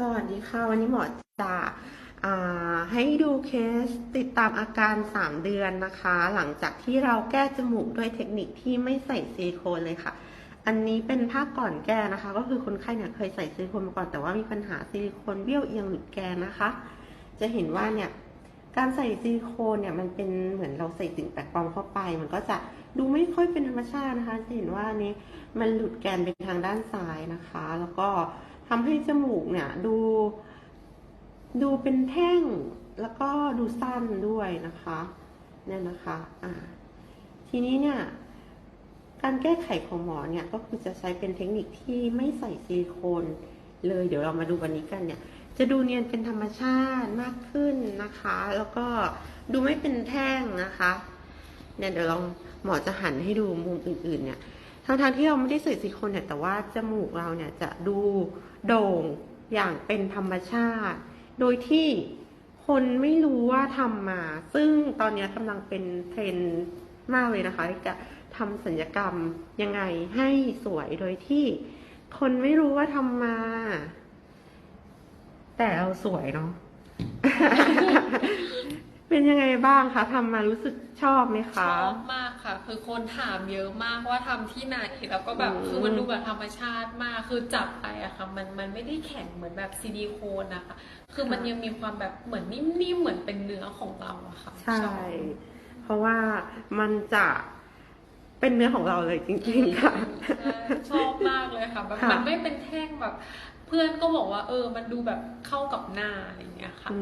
สวัสดีค่ะ วันนี้หมอจะอให้ดูเคสติดตามอาการ 3 เดือนนะคะ หลังจากที่เราแก้จมูกด้วยเทคนิคที่ไม่ใส่ซิลิโคนเลยค่ะ อันนี้เป็นภาพก่อนแก้นะคะ ก็คือคนไข้เนี่ยเคยใส่ซิลิโคนมาก่อนแต่ว่ามีปัญหาซิลิโคนเบี้ยวเอียงหลุดแกนนะคะ จะเห็นว่าเนี่ยการใส่ซิลิโคนเนี่ยมันเป็นเหมือนเราใส่สิ่งแปลกปลอมเข้าไป มันก็จะดูไม่ค่อยเป็นธรรมชาตินะคะจะเห็นว่าอันนี้มันหลุดแกนไปทางด้านซ้ายนะคะ แล้วก็ ทำให้จมูกเนี่ยดู ดูเป็นแท่งแล้วก็ดูสั้นด้วยนะคะเนี่ยนะคะอ่าทีนี้เนี่ย การแก้ไขของหมอเนี่ยก็คือจะใช้เป็นเทคนิคที่ไม่ใส่ซิลิโคนเลย เดี๋ยวเรามาดูวันนี้กันเนี่ย จะดูเนียนเป็นธรรมชาติมากขึ้นนะคะ แล้วก็ดูไม่เป็นแท่งนะคะ เนี่ยเดี๋ยวลองหมอจะหันให้ดูมุมอื่นๆเนี่ย ทั้งๆที่เราไม่ได้ใส่ซิลิโคนเนี่ยแต่ว่าจมูกเราเนี่ยจะดูโด่งอย่างเป็นธรรมชาติ โดยที่คนไม่รู้ว่าทำมา ซึ่งตอนนี้กำลังเป็นเทรนด์มากเลยนะคะที่จะทำสัญญกรรมยังไงให้สวยโดยที่คนไม่รู้ว่าทำมา แต่เราสวยเนาะเป็นยังไงบ้างคะทำมารู้สึกชอบไหมคะ ชอบมาก ค่ะ คือคนถามเยอะมากว่าทำที่ไหนแล้วก็แบบอืมคือมันดูแบบธรรมชาติมากคือจับไปอะค่ะ มันมันไม่ได้แข็งเหมือนแบบซิลิโคนนะคะคือมันยังมีความแบบเหมือนนิ่มๆเหมือนเป็นเนื้อของเราอะค่ะ ใช่ชอบเพราะว่ามันจะเป็นเนื้อของเราเลยจริงๆค่ะใช่ชอบมากเลยค่ะแบบค่ะมันไม่เป็นแท่งแบบ เพื่อนก็บอกว่า เออ มันดูแบบเข้ากับหน้าอะไรอย่างเงี้ยค่ะอื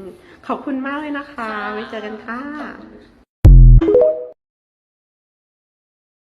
มขอบคุณมากเลยนะคะไว้เจอกันค่ะขอบคุณค่ะ